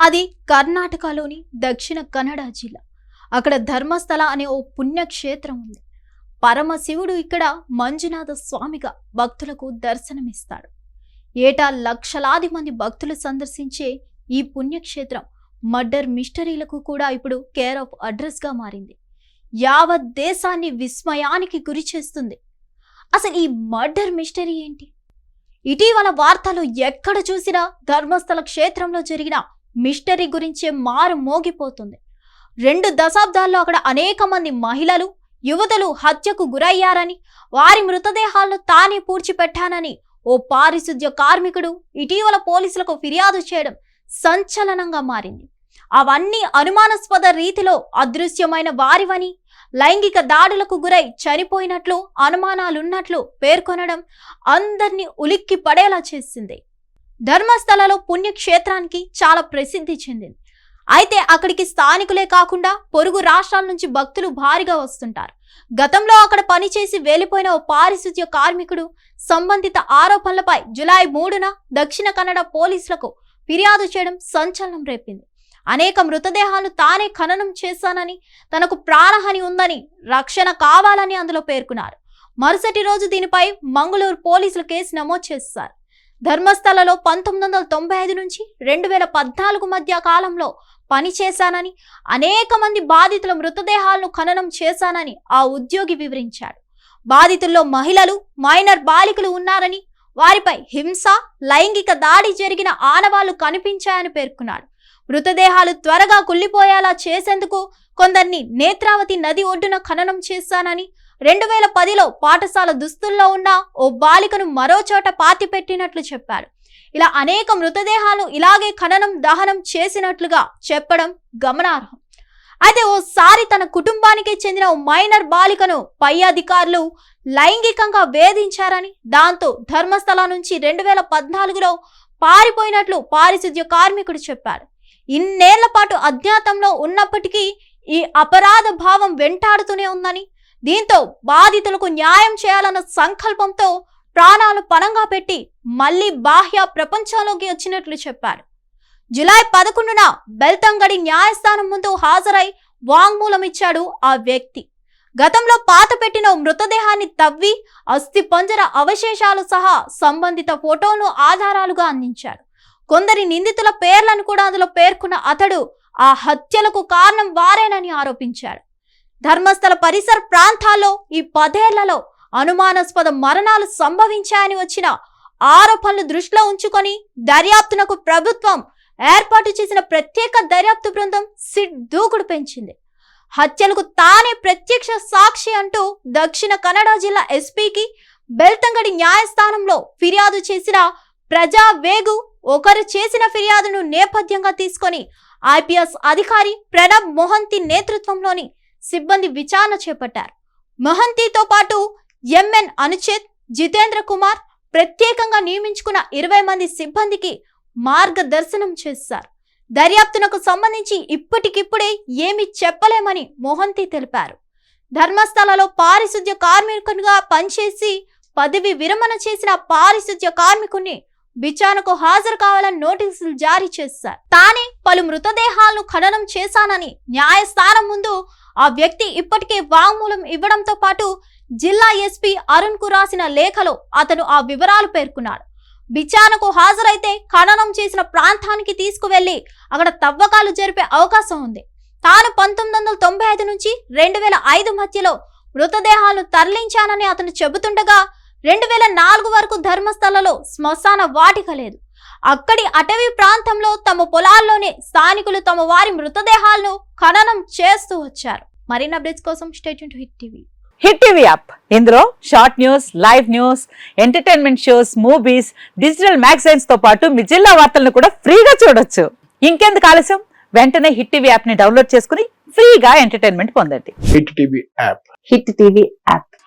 అది కర్ణాటకలోని దక్షిణ కన్నడ జిల్లా. అక్కడ ధర్మస్థల అనే ఓ పుణ్యక్షేత్రం ఉంది. పరమశివుడు ఇక్కడ మంజునాథ స్వామిగా భక్తులకు దర్శనమిస్తాడు. ఏటా లక్షలాది మంది భక్తులు సందర్శించే ఈ పుణ్యక్షేత్రం మర్డర్ మిస్టరీలకు కూడా ఇప్పుడు కేర్ ఆఫ్ అడ్రస్గా మారింది. యావత్ దేశాన్ని విస్మయానికి గురి చేస్తుంది. అసలు ఈ మర్డర్ మిస్టరీ ఏంటి? ఇటీవల వార్తలు ఎక్కడ చూసినా ధర్మస్థల క్షేత్రంలో జరిగిన మిస్టరీ గురించే మారు మోగిపోతుంది. రెండు దశాబ్దాల్లో అక్కడ అనేక మంది మహిళలు యువతలు హత్యకు గురయ్యారని వారి మృతదేహాలను తానే పూడ్చిపెట్టానని ఓ పారిశుద్ధ్య కార్మికుడు ఇటీవల పోలీసులకు ఫిర్యాదు చేయడం సంచలనంగా మారింది. అవన్నీ అనుమానాస్పద రీతిలో అదృశ్యమైన వారివని లైంగిక దాడులకు గురై చనిపోయినట్లు అనుమానాలున్నట్లు పేర్కొనడం అందరినీ ఉలిక్కి పడేలా చేసింది. ధర్మస్థలలో పుణ్యక్షేత్రానికి చాలా ప్రసిద్ధి చెందింది. అయితే అక్కడికి స్థానికులే కాకుండా పొరుగు రాష్ట్రాల నుంచి భక్తులు భారీగా వస్తుంటారు. గతంలో అక్కడ పనిచేసి వెళ్ళిపోయిన ఓ పారిశుద్ధ్య కార్మికుడు సంబంధిత ఆరోపణలపై జులై మూడున దక్షిణ కన్నడ పోలీసులకు ఫిర్యాదు చేయడం సంచలనం రేపింది. అనేక మృతదేహాలు తానే ఖననం చేశానని తనకు ప్రాణహాని ఉందని రక్షణ కావాలని అందులో పేర్కొన్నారు. మరుసటి రోజు దీనిపై మంగళూరు పోలీసులు కేసు నమోదు చేశారు. ధర్మస్థలలో పంతొమ్మిది వందల తొంభై ఐదు నుంచి రెండు వేల పద్నాలుగు మధ్య కాలంలో పనిచేశానని అనేక మంది బాధితుల మృతదేహాలను ఖననం చేశానని ఆ ఉద్యోగి వివరించాడు. బాధితుల్లో మహిళలు మైనర్ బాలికలు ఉన్నారని వారిపై హింస లైంగిక దాడి జరిగిన ఆనవాళ్ళు కనిపించాయని పేర్కొన్నాడు. మృతదేహాలు త్వరగా కుళ్ళిపోయేలా చేసేందుకు కొందరిని నేత్రావతి నది ఒడ్డున ఖననం చేశానని రెండు వేల పదిలో పాఠశాల దుస్తుల్లో ఉన్న ఓ బాలికను మరో చోట పాతిపెట్టినట్లు చెప్పారు. ఇలా అనేక మృతదేహాలు ఇలాగే ఖననం దహనం చేసినట్లుగా చెప్పడం గమనార్హం. అయితే ఓసారి తన కుటుంబానికి చెందిన ఓ మైనర్ బాలికను పై అధికారులు లైంగికంగా వేధించారని దాంతో ధర్మస్థల నుంచి రెండు వేల పద్నాలుగులో పారిపోయినట్లు పారిశుద్ధ్య కార్మికుడు చెప్పాడు ఇన్నేళ్ళ పాటు అజ్ఞాతంలో ఉన్నప్పటికీ ఈ అపరాధ భావం వెంటాడుతూనే ఉందని దీంతో బాధితులకు న్యాయం చేయాలన్న సంకల్పంతో ప్రాణాలు పణంగా పెట్టి మళ్ళీ బాహ్య ప్రపంచంలోకి వచ్చినట్లు చెప్పారు. జులై పదకొండున బెల్తంగడి న్యాయస్థానం ముందు హాజరై వాంగ్మూలం ఇచ్చాడు ఆ వ్యక్తి. గతంలో పాత పెట్టిన మృతదేహాన్ని తవ్వి అస్థి పంజర అవశేషాలు సహా సంబంధిత ఫోటోను ఆధారాలుగా అందించాడు కొందరి నిందితుల పేర్లను కూడా అందులో పేర్కొన్న అతడు ఆ హత్యలకు కారణం వారేనని ఆరోపించాడు ధర్మస్థల పరిసర ప్రాంతాల్లో ఈ పదేళ్ళలో అనుమానాస్పద మరణాలు సంభవించాయని వచ్చిన ఆరోపణలు దృష్టిలో ఉంచుకొని దర్యాప్తునకు ప్రభుత్వం ఏర్పాటు చేసిన ప్రత్యేక దర్యాప్తు బృందం సిట్ దూకుడు పెంచింది. హత్యలకు తానే ప్రత్యక్ష సాక్షి అంటూ దక్షిణ కన్నడ జిల్లా ఎస్పీకి బెల్తంగడి న్యాయస్థానంలో ఫిర్యాదు చేసిన ప్రజా వేగు ఒకరు చేసిన ఫిర్యాదును నేపథ్యంగా తీసుకొని ఐపీఎస్ అధికారి ప్రణబ్ మొహంతి నేతృత్వంలోని సిబ్బంది విచారణ చేపట్టారు. మహంతితో పాటు ఎంఎన్ అనుచేత్ జితేంద్ర కుమార్ ప్రత్యేకంగా నియమించుకున్న ఇరవై మంది సిబ్బందికి మార్గదర్శనం చేశారు. దర్యాప్తునకు సంబంధించి ఇప్పటికిప్పుడే ఏమీ చెప్పలేమని మోహంతి తెలిపారు. ధర్మస్థలలో పారిశుద్ధ్య కార్మికునిగా పనిచేసి పదవి విరమణ చేసిన పారిశుద్ధ్య కార్మికుని విచారణకు హాజరు కావాలని నోటీసులు జారీ చేశారు. తానే పలు మృతదేహాలను ఖననం చేశానని న్యాయస్థానం ముందు ఆ వ్యక్తి ఇప్పటికే వాంగ్మూలం ఇవ్వడంతో పాటు జిల్లా ఎస్పీ అరుణ్కు రాసిన లేఖలో అతను ఆ వివరాలు పేర్కొన్నాడు. విచారణకు హాజరైతే ఖననం చేసిన ప్రాంతానికి తీసుకువెళ్ళి అక్కడ తవ్వకాలు జరిపే అవకాశం ఉంది. తాను పంతొమ్మిది వందల తొంభై ఐదు నుంచి రెండు వేల ఐదు మధ్యలో మృతదేహాలను తరలించానని అతను చెబుతుండగా రెండు వేల నాలుగు వరకు ధర్మస్థలలో శ్మశాన వాటిక లేదు. అక్కడి అటవీ ప్రాంతంలో తమ పొలాల్లోనే స్థానికులు తమ వారి మృతదేహాలను ఖననం చేస్తూ వచ్చారు. మరిన్ని అప్డేట్స్ కోసం state Hit TV. Hit TV app. ఇందులో short news live news entertainment shows movies digital మ్యాగజైన్స్తో పాటు మీ జిల్లా వార్తలను కూడా ఫ్రీగా చూడొచ్చు. ఇంకెందుకు ఆలస్యం? వెంటనే హిట్ టీవీ యాప్ని డౌన్లోడ్ చేసుకుని ఫ్రీగా ఎంటర్టైన్మెంట్ పొందండి. Hit TV app. Hit TV app.